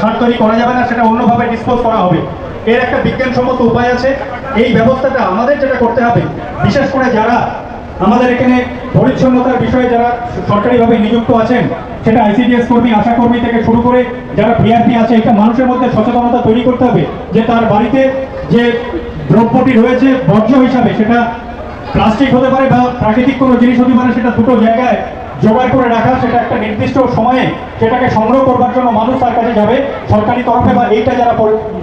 সার তৈরি করা যাবে না, সেটা অন্যভাবে ডিসপোজ করা হবে। এর একটা বিজ্ঞানসম্মত উপায় আছে। এই ব্যবস্থাটা আমাদের যেটা করতে হবে, বিশেষ করে যারা আমাদের এখানে পরিচ্ছন্নতার বিষয়ে যারা সরকারিভাবে নিযুক্ত আছেন, সেটা আইসিডিএস কর্মী, আশা কর্মী থেকে শুরু করে যারা পিআরপি আছে, এটা মানুষের মধ্যে সচেতনতা তৈরি করতে হবে যে তার বাড়িতে যে দ্রব্যটি রয়েছে, বর্জ্য হিসাবে সেটা প্লাস্টিক হতে পারে বা প্রাকৃতিক কোনো জিনিস হতে পারে, সেটা দুটো জায়গায় জোগাড় করে রাখা, সেটা একটা নির্দিষ্ট সময়ে সেটাকে সংগ্রহ করবার জন্য মানুষ তার কাছে যাবে। সরকারি তরফে বা এইটা যারা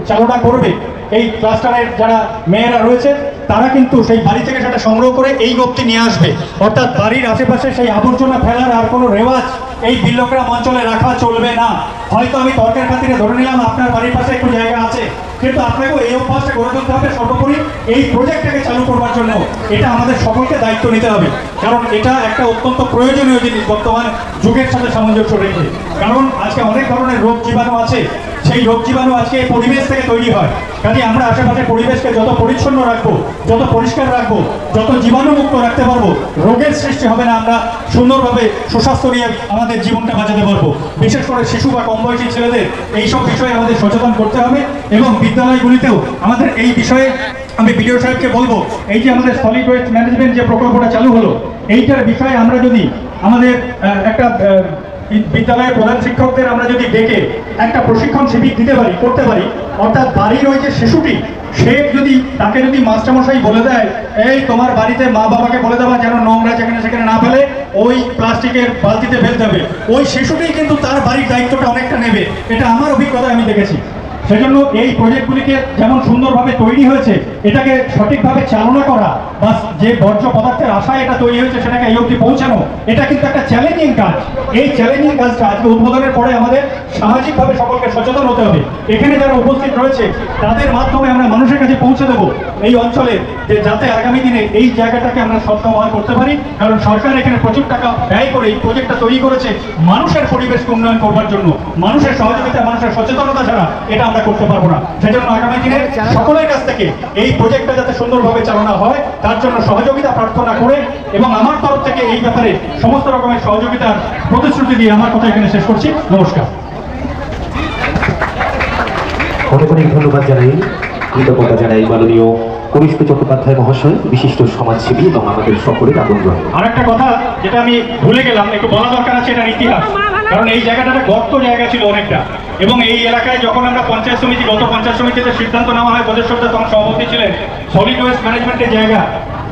চালনা করবে, এই ক্লাস্টারের যারা মেয়েরা রয়েছে, তারা কিন্তু সেই বাড়ি থেকে সেটা সংগ্রহ করে এই অব্দি নিয়ে আসবে। অর্থাৎ বাড়ির আশেপাশে সেই আবর্জনা ফেলার আর কোনো রেওয়াজ এই বিল্লগ্রাম অঞ্চলে রাখা চলবে না। হয়তো আমি তর্কের খাতিরে ধরে নিলাম, আপনার বাড়ির পাশে একটু জায়গা আছে। কিন্তু আপনাকেও এই অভ্যাসটা গড়ে তুলতে হবে সর্বোপরি এই প্রজেক্টটাকে চালু করবার জন্য। এটা আমাদের সকলকে দায়িত্ব নিতে হবে। কারণ এটা একটা অত্যন্ত প্রয়োজনীয় জিনিস বর্তমান যুগের সাথে সামঞ্জস্য রেখে। কারণ আজকে অনেক ধরনের রোগ জীবাণু আছে। সেই রোগ জীবাণু আজকে এই পরিবেশ থেকে তৈরি হয়। কাজে আমরা আশেপাশে পরিবেশকে যত পরিচ্ছন্ন রাখব, যত পরিষ্কার রাখব, যত জীবাণুমুক্ত রাখতে পারব, রোগের সৃষ্টি হবে না আমরা সুন্দরভাবে সুস্বাস্থ্য নিয়ে আমাদের জীবনটা বাঁচাতে পারব। বিশেষ করে শিশু বা কম বয়সী ছেলেদের এইসব বিষয়ে আমাদের সচেতন করতে হবে এবং বিদ্যালয়গুলিতেও আমাদের এই বিষয়ে আমি বিডিও সাহেবকে বলব, এই যে আমাদের সলিড ওয়েস্ট ম্যানেজমেন্ট যে প্রকল্পটা চালু হলো, এইটার বিষয়ে আমরা যদি আমাদের একটা বিদ্যালয়ের প্রধান শিক্ষকদের আমরা যদি ডেকে একটা প্রশিক্ষণ শিবির দিতে পারি, করতে পারি, অর্থাৎ বাড়ির ওই যে শিশুটি, সে যদি তাকে যদি মাস্টারমশাই বলে দেয়, এই তোমার বাড়িতে মা বাবাকে বলে দেওয়া যেন নোংরা যেখানে সেখানে না ফেলে, ওই প্লাস্টিকের বালতিতে ফেলতে হবে। ওই শিশুটি কিন্তু তার বাড়ির দায়িত্বটা অনেকটা নেবে। এটা আমার অভিজ্ঞতা আমি দেখেছি। সেজন্য এই প্রজেক্টগুলিকে যেমন সুন্দরভাবে তৈরি হয়েছে, এটাকে সঠিকভাবে চালনা করা বা যে বর্জ্য পদার্থের আশায় এটা তৈরি হয়েছে সেটাকে এই অবধি পৌঁছানো, এটা কিন্তু একটা চ্যালেঞ্জিং কাজ। এই চ্যালেঞ্জিং কাজটা আজকে উদ্বোধনের পরে আমাদের সামাজিকভাবে সকলকে সচেতন হতে হবে। এখানে যারা উপস্থিত রয়েছে, তাদের মাধ্যমে আমরা মানুষের কাছে পৌঁছে দেবো এই অঞ্চলে, যে যাতে আগামী দিনে এই জায়গাটাকে আমরা সদ্ব্যবহার করতে পারি। কারণ সরকার এখানে প্রচুর টাকা ব্যয় করে এই প্রজেক্টটা তৈরি করেছে মানুষের পরিবেশকে উন্নয়ন করবার জন্য। মানুষের সহযোগিতা, মানুষের সচেতনতা ছাড়া এটা আমরা করতে পারব না। সেজন্য আগামী দিনে সকলের কাছ থেকে এই প্রজেক্টটা যাতে সুন্দরভাবে চালনা হয় তার জন্য সহযোগিতা প্রার্থনা করে এবং আমার তরফ থেকে এই ব্যাপারে সমস্ত রকমের সহযোগিতার প্রতিশ্রুতি দিয়ে আমার কথা এখানে শেষ করছি। নমস্কার। অনেক অনেক ধন্যবাদ জানাই কৃতজ্ঞতা জানাই মাননীয় কনিষ্ঠ চট্টোপাধ্যায় মহাশয়, বিশিষ্ট সমাজসেবী এবং আমাদের সকলের আপনজন আরেকটা কথা যেটা আমি ভুলে গেলাম, একটু বলা দরকার আছে এটার ইতিহাস। কারণ এই জায়গাটা একটা গর্ত জায়গা ছিল অনেকটা। এবং এই এলাকায় যখন আমরা পঞ্চায়েত সমিতি, গত পঞ্চায়েত সমিতিতে সিদ্ধান্ত নেওয়া হয় বজেশ্বরদা তখন সভাপতি ছিলেন। সলিড ওয়েস্ট ম্যানেজমেন্টের জায়গা।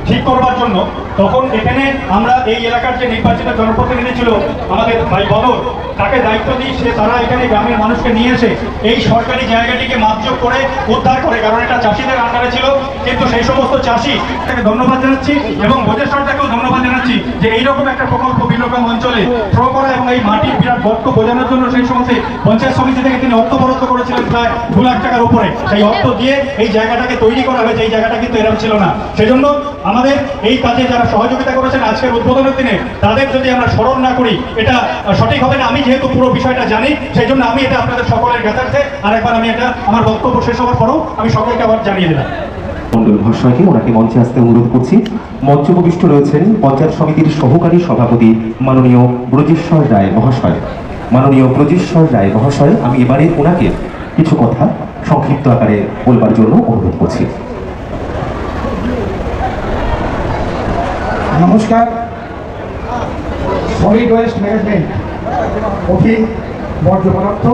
ঠিক করবার জন্য, তখন এখানে আমরা এই এলাকার যে নির্বাচিত জনপ্রতিনিধি ছিল আমাদের ভাই বদর, তাকে দায়িত্ব দিই সে তারা এখানে গ্রামের মানুষকে নিয়ে এসে এই সরকারি জায়গাটিকে মাপযোগ করে উদ্ধার করে, কারণ এটা চাষিদের আন্ডারে ছিল। কিন্তু সেই সমস্ত চাষি তাকে ধন্যবাদ জানাচ্ছি এবং ভোজেশ্বরটাকেও ধন্যবাদ জানাচ্ছি যে এইরকম একটা প্রকল্প বিলোকম অঞ্চলে থ্রো করা এবং এই মাটির বিরাট গর্ত বোঝানোর জন্য সেই সমস্ত পঞ্চায়েত সমিতি থেকে তিনি অর্থ বরাদ্দ করেছিলেন প্রায় দু লাখ টাকার উপরে। সেই অর্থ দিয়ে এই জায়গাটাকে তৈরি করা হয়েছে, এই জায়গাটা কিন্তু এরকম ছিল না। সেজন্য আমাদের এই কাজে যারা সহযোগিতা করেছেন আজকের উদ্বোধনের দিনে, তাদের যদি আমরা স্মরণ না করি, এটা সঠিক হবে না। আমি যেহেতু পুরো বিষয়টা জানি, সেই জন্য আমি এটা আপনাদের সকলের জ্ঞাতার্থে আরেকবার আমি এটা, আমার বক্তব্য শেষ হওয়ার পরেও আমি সকলকে আবার জানিয়ে দিলাম। মন্ডল মহাশয়কে ওনাকে মঞ্চে আসতে অনুরোধ করছি। মঞ্চ উপবিষ্ট রয়েছেন পঞ্চায়েত সমিতির সহকারী সভাপতি মাননীয় ব্রজেশ্বর রায় মহাশয়। মাননীয় ব্রজেশ্বর রায় মহাশয়, আমি এবারে ওনাকে কিছু কথা সংক্ষিপ্ত আকারে বলবার জন্য অনুরোধ করছি। নমস্কার। সলিড ওয়েস্ট ম্যানেজমেন্ট অধীন বর্জ্য পদার্থ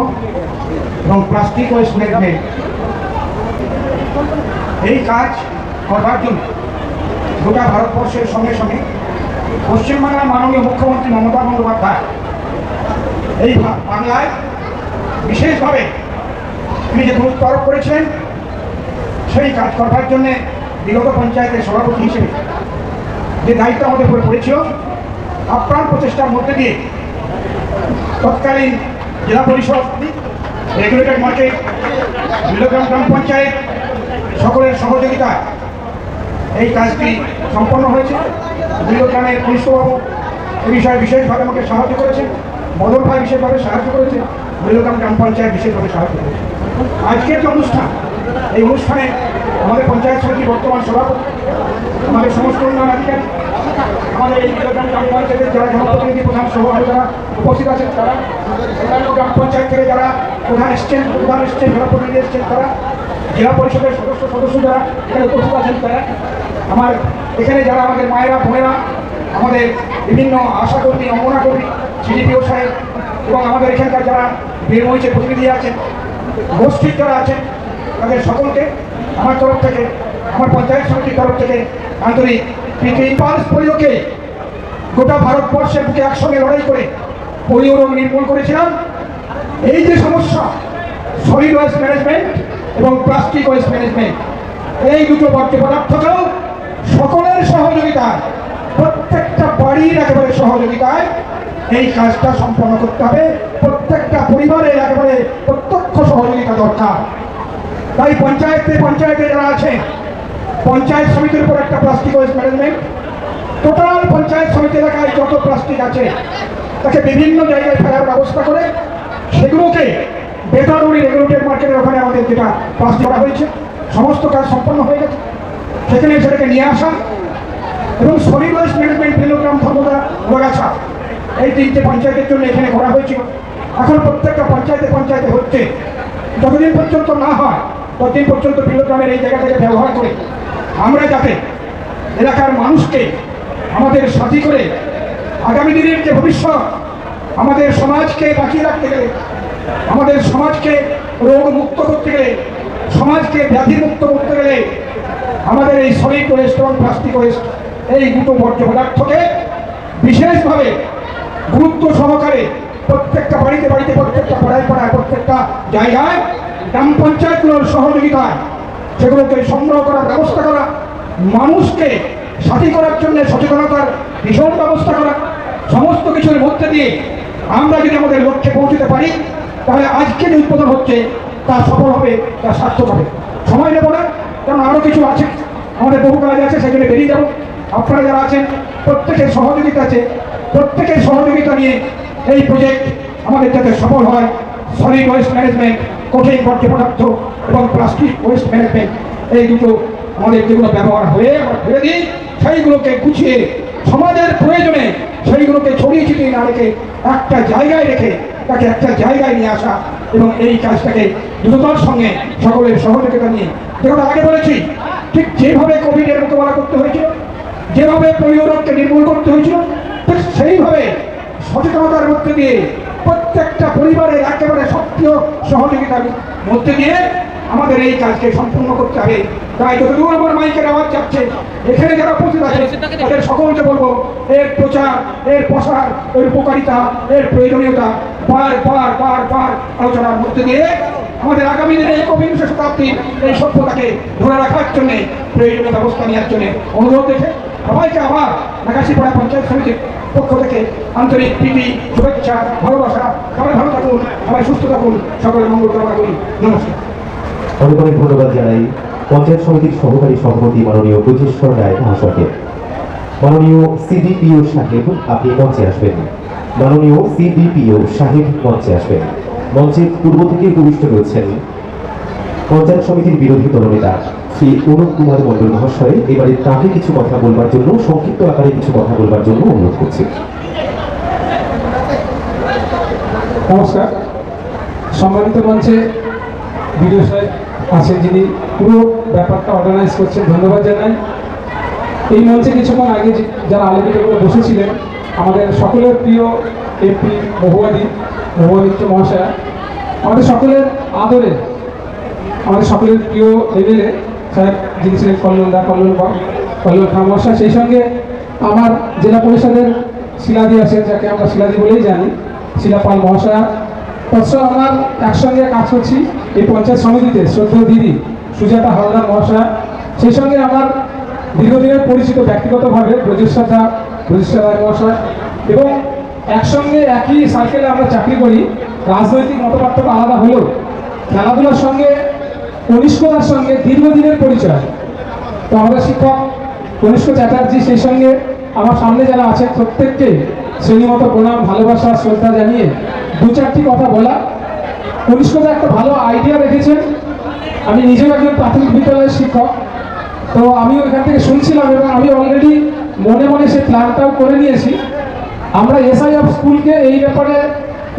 এবং প্লাস্টিক ওয়েস্ট ম্যানেজমেন্ট এই কাজ করবার জন্য গোটা ভারতবর্ষের সঙ্গে সঙ্গে পশ্চিমবাংলার মাননীয় মুখ্যমন্ত্রী মমতা বন্দ্যোপাধ্যায় এই বাংলায় বিশেষভাবে তিনি যে গুরুত্ব আরোপ করেছিলেন, সেই কাজ করবার জন্যে বিগত পঞ্চায়েতের সভাপতি হিসেবে যে দায়িত্ব আমাদের উপরে পড়েছিল, আপ্রাণ প্রচেষ্টার মধ্যে দিয়ে তৎকালীন জেলা পরিষদ রেগুলেটর মার্কেট বিলোগ্রাম গ্রাম পঞ্চায়েত সকলের সহযোগিতায় এই কাজটি সম্পন্ন হয়েছে। বিলোগ্রামের কনিষ্ঠবাবু এ বিষয়ে বিশেষভাবে আমাকে সাহায্য করেছেন, মদন ভাই বিশেষভাবে সাহায্য করেছেন বিলোগ্রাম গ্রাম পঞ্চায়েত বিশেষভাবে সাহায্য করেছে আজকের যে অনুষ্ঠান এই অনুষ্ঠানে আমাদের পঞ্চায়েত সমিতির বর্তমান সভাপতি, আমাদের সমস্ত উন্নয়ন আধিকারিক, আমাদের এই গ্রাম পঞ্চায়েতের যারা জনপ্রতিনিধি, প্রধান সহ যারা উপস্থিত আছেন তারা গ্রাম পঞ্চায়েত থেকে যারা প্রধান এসছেন প্রধান এসছেন, জনপ্রতিনিধি এসছেন তারা, জেলা পরিষদের সদস্য সদস্য যারা এখানে উপস্থিত আছেন তারা, আমার এখানে যারা আমাদের মায়েরা, বোনেরা, আমাদের বিভিন্ন আশা কর্মী অঙ্গনা কর্মী সিডিপিও সাহেব এবং আমাদের এখানকার যারা বীরমহিষের প্রতিনিধি আছেন গোষ্ঠীর যারা আছেন তাদের সকলকে আমার তরফ থেকে, আমার পঞ্চায়েত সমিতির তরফ থেকে আন্তরিক প্রীতি পালস পোলিওকে গোটা ভারতবর্ষের বুকে একসঙ্গে লড়াই করে পোলিও রোগ নির্মূল করেছিলাম। এই যে সমস্যা সলিড ওয়েস্ট ম্যানেজমেন্ট এবং প্লাস্টিক ওয়েস্ট ম্যানেজমেন্ট এই দুটো বর্জ্য পদার্থকেও সকলের সহযোগিতায়, প্রত্যেকটা বাড়ির একেবারে সহযোগিতায় এই কাজটা সম্পন্ন করতে হবে। প্রত্যেকটা পরিবারের একেবারে প্রত্যক্ষ সহযোগিতা দরকার। তাই পঞ্চায়েতে পঞ্চায়েতে যারা আছে, পঞ্চায়েত সমিতির উপর একটা plastic waste management total panchayat সমিতি এলাকায় যত প্লাস্টিক আছে, তাকে বিভিন্ন জায়গায় ফেলার ব্যবস্থা করে, সেগুলোকে বেতারুড়ি রেগুলেটেড মার্কেটের ওখানে আমাদের যেটা প্লাস্টিক করা হয়েছে, সমস্ত কাজ সম্পন্ন হয়ে গেছে। সেখানে সেটাকে নিয়ে আসা এবং solid waste management Bilogram Dharmada Rogachha এই তিনটে পঞ্চায়েতের জন্য এখানে করা হয়েছিল। এখন প্রত্যেকটা পঞ্চায়েতে পঞ্চায়েতে হচ্ছে। যতদিন পর্যন্ত না হয় ততদিন পর্যন্ত বিলোগ্রামের এই জায়গা থেকে ব্যবহার করে আমরা যাতে এলাকার মানুষকে আমাদের সাথী করে আগামী দিনের যে ভবিষ্যৎ, আমাদের সমাজকে বাঁচিয়ে রাখতে গেলে, আমাদের সমাজকে রোগ মুক্ত করতে গেলে, সমাজকে ব্যাধি মুক্ত করতে গেলে আমাদের এই সলিড ওয়েস্ট, এবং প্লাস্টিক ওয়েস্ট, এই দুটো বর্জ্য পদার্থকে বিশেষভাবে গুরুত্ব সহকারে প্রত্যেকটা বাড়িতে বাড়িতে প্রত্যেকটা পাড়ায় পাড়ায়, প্রত্যেকটা জায়গায় গ্রাম পঞ্চায়েতগুলোর সহযোগিতায় সেগুলোকে সংগ্রহ করার ব্যবস্থা করা, মানুষকে সাথী করার জন্য সচেতনতার ভীষণ ব্যবস্থা করা, সমস্ত কিছুর মধ্যে দিয়ে আমরা যদি আমাদের লক্ষ্যে পৌঁছতে পারি, তাহলে আজকে যে উদ্বোধন হচ্ছে তা সফল হবে, তা সার্থক হবে। সময় নেব না, কারণ আরও কিছু আছে, আমাদের বহু কাজ আছে সেখানে বেরিয়ে যাব। আপনারা যারা আছেন, প্রত্যেকের সহযোগিতা আছে, প্রত্যেকের সহযোগিতা নিয়ে এই প্রজেক্ট আমাদের যাতে সফল হয় সলিড ওয়েস্ট ম্যানেজমেন্ট কঠিন বর্জ্য পদার্থ এবং প্লাস্টিক ওয়েস্ট ম্যানেজমেন্ট এই দুটো আমাদের যেগুলো ব্যবহার হয়ে আমরা ফেলে দিই সেইগুলোকে গুছিয়ে সমাজের প্রয়োজনে সেইগুলোকে ছড়িয়ে ছিটিয়ে না রেখে একটা জায়গায় রেখে তাকে একটা জায়গায় নিয়ে আসা এবং এই কাজটাকে দ্রুততার সঙ্গে সকলের সহযোগিতা নিয়ে। যেমন আগে বলেছি, ঠিক যেভাবে কোভিডের মোকাবেলা করতে হয়েছিল, যেভাবে পোলিও রোগকে নির্মূল করতে হয়েছিল, ঠিক সেইভাবে সচেতনতার মধ্যে দিয়ে প্রত্যেকটা পরিবারের একেবারে সক্রিয় সহযোগিতার মধ্যে দিয়ে আমাদের এই কাজকে সম্পূর্ণ করতে হবে। তাই যতদূর আমার মাইকের আওয়াজ যাচ্ছে, এখানে যারা উপস্থিত আছে, তাদের সকলকে বলব, এর প্রচার, এর প্রসার, এর উপকারিতা, এর প্রয়োজনীয়তা বার বার বার বার আলোচনার মধ্যে দিয়ে আমাদের আগামী দিনে একবিংশ শতাব্দীর এই সভ্যতাকে ধরে রাখার জন্যে, প্রয়োজনীয় ব্যবস্থা নেওয়ার জন্য অনুরোধ রেখে সবাইকে আবার নাগাশিপাড়া পঞ্চায়েত সমিতির পক্ষ থেকে আন্তরিক প্রীতি, শুভেচ্ছা, ভালোবাসা। সবাই ভালো থাকুন, সবাই সুস্থ থাকুন সকলের মঙ্গল কামনা করি নমস্কার। অনেক অনেক ধন্যবাদ জানাই পঞ্চায়েত সমিতির সহকারী সভাপতি মাননীয় ব্রজেশ্বর রায় মহাশয়কে। মাননীয় সিডিপিও সাহেব, আপনি মঞ্চে আসবেন। মাননীয় সিডিপিও সাহেব মঞ্চে আসবেন। মঞ্চে পূর্ব থেকে উপবিষ্ট রয়েছেন পঞ্চায়েত সমিতির বিরোধী দলনেতা শ্রী অনুপ কুমার মণ্ডল মহাশয় এবারে তাকে কিছু কথা বলবার জন্য, সংক্ষিপ্ত আকারে কিছু কথা বলবার জন্য অনুরোধ করছি। নমস্কার। সম্মানিত মঞ্চে বিডিও সাহেব আছেন যিনি পুরো ব্যাপারটা অর্গানাইজ করছেন, ধন্যবাদ জানাই। এই মঞ্চে কিছুক্ষণ আগে যারা আলোকিত করে বসেছিলেন, আমাদের সকলের প্রিয় এমপি মহুয়াদি মহুয়া মিত্র মহাশয়া, আমাদের সকলের আদরে আমাদের সকলের প্রিয় এমএলএ সাহেব যিনি ছিলেন কল্যাণ বা- কল্যাণ খান মহাশয়, সেই সঙ্গে আমার জেলা পরিষদের শিলাদি আছেন, যাকে আমরা শিলাদি বলেই জানি, শিলাপাল মহাশয়া। তৎসব আমার একসঙ্গে কাজ করছি এই পঞ্চায়েত সমিতিতে, শ্রদ্ধেয় দিদি, সুজাতা হালদার মহাশয়া। সেই সঙ্গে আমার দীর্ঘদিনের পরিচিত ব্যক্তিগতভাবে ব্রজেশ্বর দা ব্রজেশ্বর রায় মহাশয়। এবং একসঙ্গে একই সার্কেলে আমরা চাকরি করি। রাজনৈতিক মতপার্থক্য আলাদা হলেও খেলাধুলার সঙ্গে কনিষ্কতার সঙ্গে দীর্ঘদিনের পরিচয়। তো আমাদের শিক্ষক কনিষ্ক চ্যাটার্জি সেই সঙ্গে আমার সামনে যারা আছে প্রত্যেককে শ্রেণীমতো প্রণাম, ভালোবাসা, শ্রদ্ধা জানিয়ে দু চারটি কথা বলা। কনিষ্কতা একটা ভালো আইডিয়া রেখেছেন আমি নিজেও একজন প্রাথমিক বিদ্যালয়ের শিক্ষক। তো আমিও এখান থেকে শুনছিলাম এবং আমি অলরেডি মনে মনে সে প্ল্যানটাও করে নিয়েছি। আমরা এসআই অফ স্কুলকে এই ব্যাপারে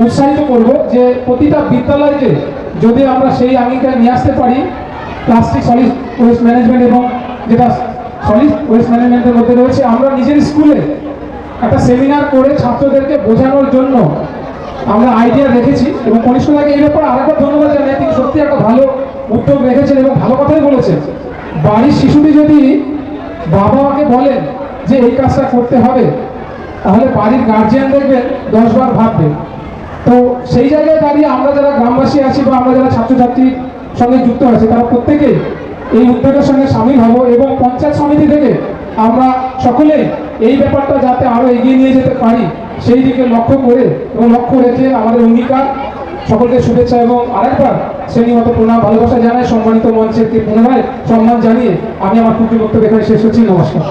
উৎসাহিত করব যে প্রতিটা বিদ্যালয়কে যদি আমরা সেই আঙ্গিকায় নিয়ে আসতে পারি প্লাস্টিক সলিড ওয়েস্ট ম্যানেজমেন্ট এবং যেটা সলিড ওয়েস্ট ম্যানেজমেন্টের মধ্যে রয়েছে, আমরা নিজের স্কুলে একটা সেমিনার করে ছাত্রদেরকে বোঝানোর জন্য আমরা আইডিয়া রেখেছি এবং কনিষ্ঠদাকে এই ব্যাপারে আরেকবার ধন্যবাদ জানাই তিনি সত্যি একটা ভালো উদ্যোগ রেখেছেন এবং ভালো কথাই বলেছেন। বাড়ির শিশুটি যদি বাবা মাকে বলেন যে এই কাজটা করতে হবে, তাহলে বাড়ির গার্জিয়ান দেখবেন দশবার ভাববেন তো সেই জায়গায় দাঁড়িয়ে আমরা যারা গ্রামবাসী আছি বা আমরা যারা ছাত্রছাত্রীর সঙ্গে যুক্ত আছি, তারা প্রত্যেকেই এই উদ্যোগের সঙ্গে সামিল হব এবং পঞ্চায়েত সমিতি থেকে আমরা সকলেই এই ব্যাপারটা যাতে আরও এগিয়ে নিয়ে যেতে পারি, সেই দিকে লক্ষ্য করে এবং লক্ষ্য রেখে আমাদের অঙ্গীকার, সকলকে শুভেচ্ছা এবং আরেকবার শ্রেণীগত প্রণাম, ভালোবাসা জানাই, সম্মানিত মঞ্চেরকে পুনরায় সম্মান জানিয়ে আমি আমার ক্ষুদ্র বক্তব্য এখানে শেষ হচ্ছি নমস্কার।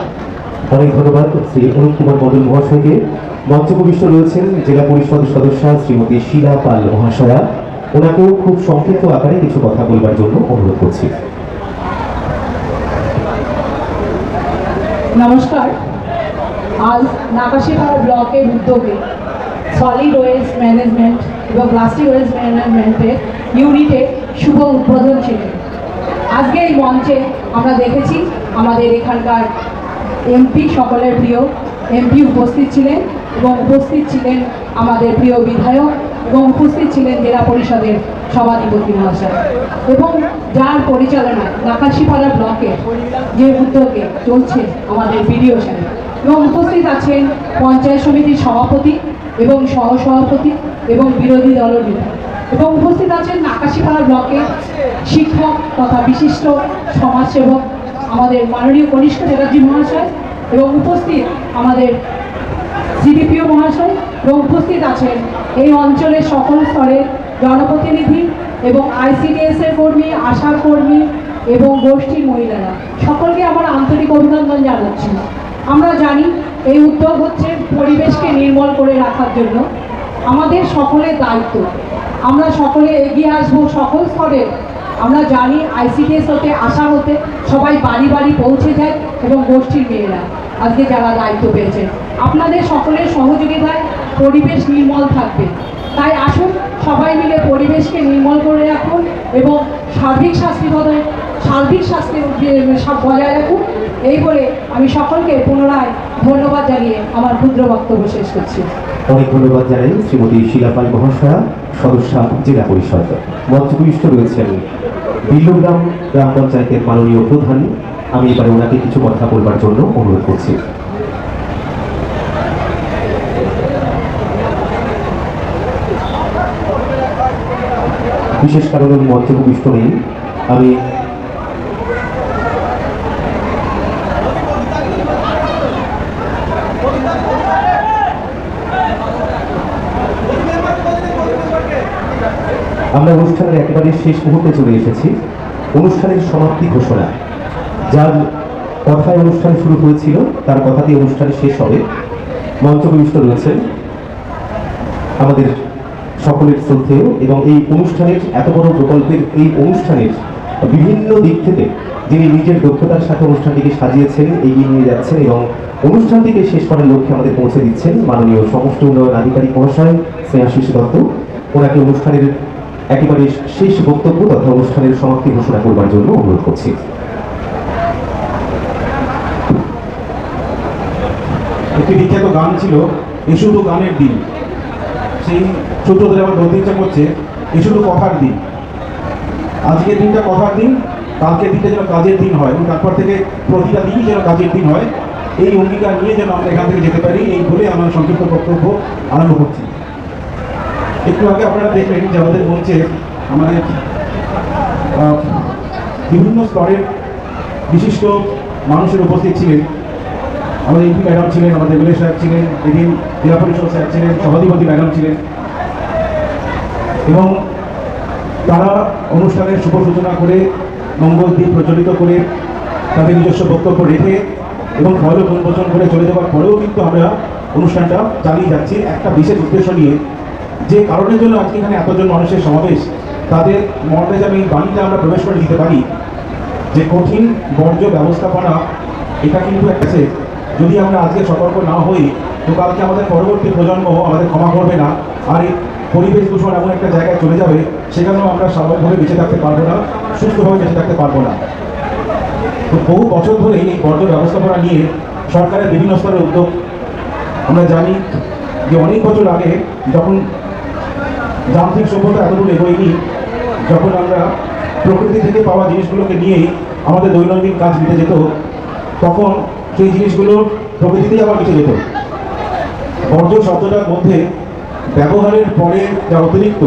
অনেক ধন্যবাদ, শ্রী অনুপ কুমার মণ্ডল মহাশয়কে। মঞ্চে উপবিষ্ট রয়েছেন জেলা পরিষদ সদস্যা শ্রীমতী শিলা পাল মহাশয়া। ওনাকেও খুব সংক্ষিপ্ত আকারে কিছু কথা বলবার জন্য অনুরোধ করছি। নমস্কার। আজ নাকাশিপাড়া ব্লকের উদ্যোগে সলিড ওয়েস্ট ম্যানেজমেন্ট এবং প্লাস্টিক ওয়েস্ট ম্যানেজমেন্টের ইউনিটে শুভ উদ্বোধন ছিল। আজকে এই মঞ্চে আমরা দেখেছি আমাদের এখানকার এমপি সকলের প্রিয় এমপি উপস্থিত ছিলেন। এবং উপস্থিত ছিলেন আমাদের প্রিয় বিধায়ক এবং উপস্থিত ছিলেন জেলা পরিষদের সভাধিপতি মহাশয়। এবং যার পরিচালনায় নাকাশিপাড়া ব্লকে যে উদ্যোগে চলছে আমাদের বিডিও সাহেব এবং উপস্থিত আছেন পঞ্চায়েত সমিতির সভাপতি এবং সহসভাপতি এবং বিরোধী দলের বিধায়ক এবং উপস্থিত আছেন নাকাশিপাড়া ব্লকের শিক্ষক তথা বিশিষ্ট সমাজসেবক আমাদের মাননীয় কনিষ্ঠ চ্যাটার্জি মহাশয় এবং উপস্থিত আমাদের সিডিপিও মহাশয় এবং উপস্থিত আছেন এই অঞ্চলের সকল স্তরের জনপ্রতিনিধি এবং আইসিডিএস এর কর্মী আশা কর্মী এবং গোষ্ঠীর মহিলারা। সকলকে আমার আন্তরিক অভিনন্দন জানাচ্ছি। আমরা জানি এই উদ্যোগ হচ্ছে পরিবেশকে নির্মল করে রাখার জন্য আমাদের সকলের দায়িত্ব। আমরা সকলে এগিয়ে আসব সকল স্তরে আমরা জানি আইসিডিএস হতে, আশা হতে সবাই বাড়ি বাড়ি পৌঁছে যায় এবং গোষ্ঠীর মেয়েরা আজকে যারা দায়িত্ব পেয়েছে। আপনাদের সকলের সহযোগিতায় পরিবেশ নির্মল থাকবে। তাই আসুন সবাই মিলে পরিবেশকে নির্মল করে রাখুন এবং সার্বিক স্বাস্থ্য বজায় সার্বিক স্বাস্থ্য বজায় রাখুন এই বলে আমি সকলকে পুনরায় ধন্যবাদ জানিয়ে আমার ক্ষুদ্র বক্তব্য শেষ করছি। অনেক ধন্যবাদ জানাই শ্রীমতী শিলাপাল মহাশয়া, সদস্যা, জেলা পরিষদ। মঞ্চে উপবিষ্ট রয়েছেন বিল্লগ্রাম গ্রাম পঞ্চায়েতের মাননীয় প্রধান। আমি এবারে ওনাকে কিছু কথা বলবার জন্য অনুরোধ করছি। বিশেষ কারণে উনি মঞ্চে নেই। আমি আমরা অনুষ্ঠানের একেবারে শেষ মুহূর্তে চলে এসেছি। অনুষ্ঠানের সমাপ্তি ঘোষণা। যার কথায় অনুষ্ঠান শুরু হয়েছিল, তার কথাতেই অনুষ্ঠান শেষ হবে। মঞ্চভূমিষ্ঠ রয়েছেন আমাদের সকলের শ্রদ্ধেয় এবং এই অনুষ্ঠানের, এত বড় প্রকল্পের এই অনুষ্ঠানের বিভিন্ন দিক থেকে যিনি নিজের দক্ষতার সাথে অনুষ্ঠানটিকে সাজিয়েছেন, এগিয়ে নিয়ে যাচ্ছেন এবং অনুষ্ঠানটিকে শেষ করার লক্ষ্যে আমাদের পৌঁছে দিচ্ছেন মাননীয় সমষ্টি উন্নয়ন আধিকারিক মহাশয় স্নেহাশিস দত্ত। ওনাকে অনুষ্ঠানের একেবারে শেষ বক্তব্য তথা অনুষ্ঠানের সমাপ্তি ঘোষণা করবার জন্য অনুরোধ করছি। একটি বিখ্যাত গান ছিল এ শুধু গানের দিন। সেই সূত্র ধরে আমার বলতে ইচ্ছা করছে এ শুধু কথার দিন। আজকের দিনটা কথার দিন, কালকের দিনটা যেন কাজের দিন হয় এবং তারপর থেকে প্রতিটা দিনই যেন কাজের দিন হয়, এই অঙ্গীকার নিয়ে যেন আমরা এখান থেকে যেতে পারি, এই বলে আমার সংক্ষিপ্ত বক্তব্য আরম্ভ করছি। একটু আগে আপনারা দেখলেন যে আমাদের মঞ্চে আমাদের বিভিন্ন স্তরের বিশিষ্ট মানুষের উপস্থিত ছিলেন। আমাদের এমপি ম্যাডাম ছিলেন, আমাদের এমএলএ সাহেব ছিলেন, এদিন জেলা পরিষদ স্যার ছিলেন, সভাধিপতি ম্যাডাম ছিলেন। এবং তারা অনুষ্ঠানের শুভ সূচনা করে, মঙ্গল দ্বীপ প্রচলিত করে, তাদের নিজস্ব বক্তব্য রেখে এবং ফলক উন্মোচন করে চলে যাওয়ার পরেও কিন্তু আমরা অনুষ্ঠানটা চালিয়ে যাচ্ছি। একটা বিশেষ উদ্দেশ্য নিয়ে যে কারণের জন্য আজকে এখানে এতজন মানুষের সমাবেশ, তাদের মর্মে যেন এই বাণীটা আমরা প্রবেশ করে দিতে পারি। যে কঠিন বর্জ্য ব্যবস্থাপনা, এটা কিন্তু একটা যদি আমরা আজকে সতর্ক না হই, তো কালকে আমাদের পরবর্তী প্রজন্ম আমাদের ক্ষমা করবে না। আর এই পরিবেশ দূষণ এমন একটা জায়গায় চলে যাবে, সেখানেও আমরা স্বাভাবিকভাবে বেঁচে থাকতে পারব না, সুস্থভাবে বেঁচে থাকতে পারব না। তো বহু বছর ধরেই এই বর্জ্য ব্যবস্থাপনা নিয়ে সরকারের বিভিন্ন স্তরের উদ্যোগ। আমরা জানি যে অনেক বছর আগে যখন যান্ত্রিক সভ্যতা এতটুকু এগোয়নি। যখন আমরা প্রকৃতি থেকে পাওয়া জিনিসগুলোকে নিয়েই আমাদের দৈনন্দিন কাজ মিটে যেত, তখন সেই জিনিসগুলো প্রকৃতিতেই আবার মিটে যেত। বর্জ্য শব্দটার মধ্যে ব্যবহারের পরে যা অতিরিক্ত,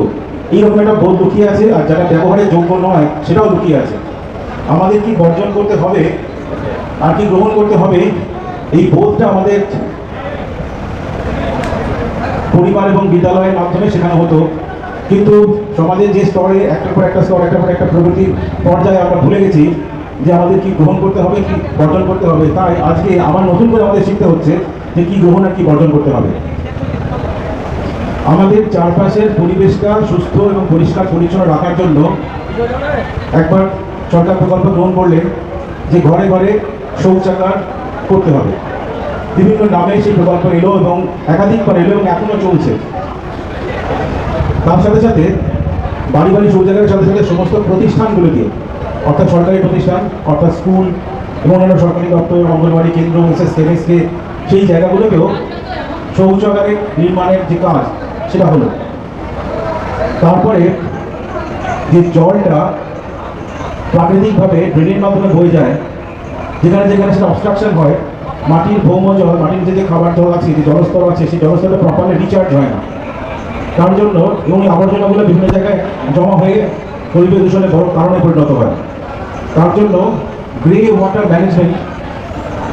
এইরকম একটা বোধ লুকিয়ে আছে, আর যারা ব্যবহারের যোগ্য নয়, সেটাও লুকিয়ে আছে। আমাদের কি বর্জন করতে হবে, আর কি গ্রহণ করতে হবে, এই বোধটা আমাদের পরিবার এবং বিদ্যালয়ের মাধ্যমে শেখানো হতো। কিন্তু সমাজের যে স্তরে একটার পর একটা স্তর একটার পর একটা প্রগতির পর্যায়ে আমরা ভুলে গেছি যে আমাদের কি গ্রহণ করতে হবে, কি বর্জন করতে হবে। তাই আজকে আবার নতুন করে আমাদের শিখতে হচ্ছে যে কি গ্রহণ আর কি বর্জন করতে হবে। আমাদের চারপাশের পরিবেশটা সুস্থ এবং পরিষ্কার পরিচ্ছন্ন রাখার জন্য একবার সরকার প্রকল্প গ্রহণ করলেন যে ঘরে ঘরে শৌচাগার করতে হবে। বিভিন্ন নামে সেই প্রকল্প এলো এবং একাধিকবার এলো এবং এখনও চলছে। তার সাথে সাথে বাড়ি বাড়ি শৌচাগারের সাথে সাথে সমস্ত প্রতিষ্ঠানগুলোকে অর্থাৎ সরকারি প্রতিষ্ঠান, অর্থাৎ স্কুল এবং অন্যান্য সরকারি দপ্তর অঙ্গনবাড়ি কেন্দ্র এসএস কেমিসকে সেই জায়গাগুলোকেও শৌচাগারের নির্মাণের যে কাজ, সেটা হলো। তারপরে যে জলটা প্রাকৃতিকভাবে ড্রেনের মাধ্যমে বয়ে যায়, যেখানে যেখানে সেটা অবস্ট্রাকশন হয়, মাটির ভৌম জল মাটির যে খাবার জল আছে, যে জলস্তর আছে, সেই জলস্তরটা প্রপারলি রিচার্জ হয় না। তার জন্য এবং আবর্জনাগুলো বিভিন্ন জায়গায় জমা হয়ে পরিবেশ দূষণের বড় কারণে পরিণত হয়। তার জন্য গ্রে ওয়াটার ম্যানেজমেন্ট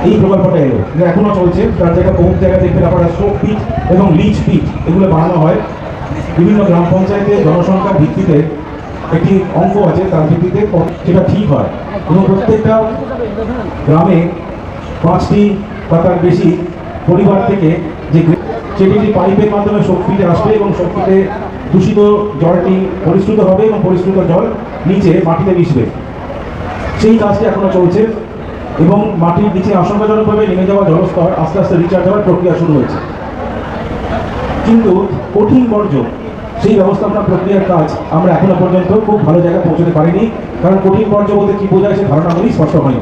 এই প্রকল্পটা এলো। এখনও চলছে। তার জায়গায় বহু জায়গায় দেখবেন আপনারা সোপ পিট এবং লিচ পিট এগুলো বানানো হয়। বিভিন্ন গ্রাম পঞ্চায়েতে জনসংখ্যার ভিত্তিতে একটি অঙ্ক আছে, তার ভিত্তিতে সেটা ঠিক হয়। এবং প্রত্যেকটা গ্রামে পাঁচটি বা তার বেশি পরিবার থেকে যে সেটি পাইপের মাধ্যমে শক্তিতে আসবে এবং শক্তিতে দূষিত জলটি পরিশ্রুত হবে এবং পরিশ্রুত জল নিচে মাটিতে মিশবে। সেই কাজটি এখনও চলছে এবং মাটির নিচে আশঙ্কাজনকভাবে নেমে যাওয়া জলস্তর আস্তে আস্তে রিচার্জ হওয়ার প্রক্রিয়া শুরু হয়েছে। কিন্তু কঠিন বর্জ্য, সেই ব্যবস্থাপনা প্রক্রিয়ার কাজ আমরা এখনও পর্যন্ত খুব ভালো জায়গায় পৌঁছতে পারিনি। কারণ কঠিন বর্জ্য বলতে কি বোঝায় সে ধারণাগুলি স্পষ্ট হয়নি।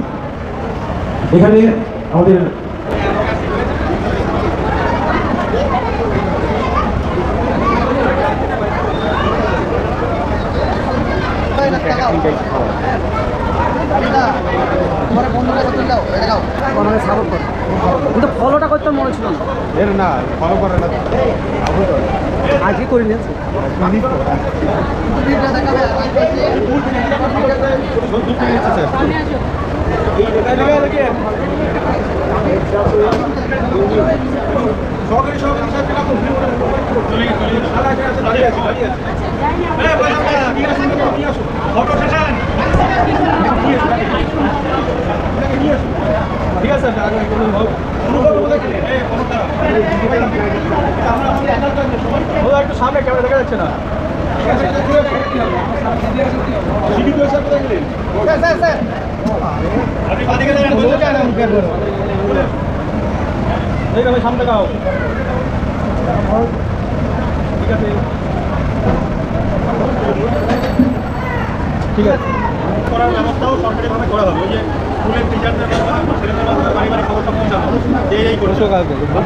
এখানে আমাদের কিন্তু ফলোটা করতে মনে ছিল না। এর না ফলো করে না। আজকে করে নিয়েছে ঠিক আছে একটু সামনে ক্যামেরা দেখা যাচ্ছে না। আপনি বাদিকে দাঁড়ান সেইভাবে সামনে গাও ঠিক আছে। ঠিক আছে। করার ব্যবস্থাও সরকারিভাবে করা হবে। ওই যে স্কুলের টিচারদের ছেলেদের মাধ্যমে বাড়ি বাড়ি খবরটা পৌঁছানো যে এই করছে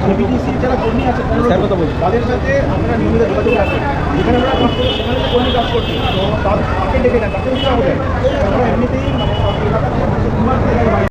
সিবিটিসি যারা কর্মী আছে তাদের সাথে আমরা নিয়মিত যোগাযোগ রাখি। সেখানে যে কাজ করছি। তাকে এমনিতেই মানে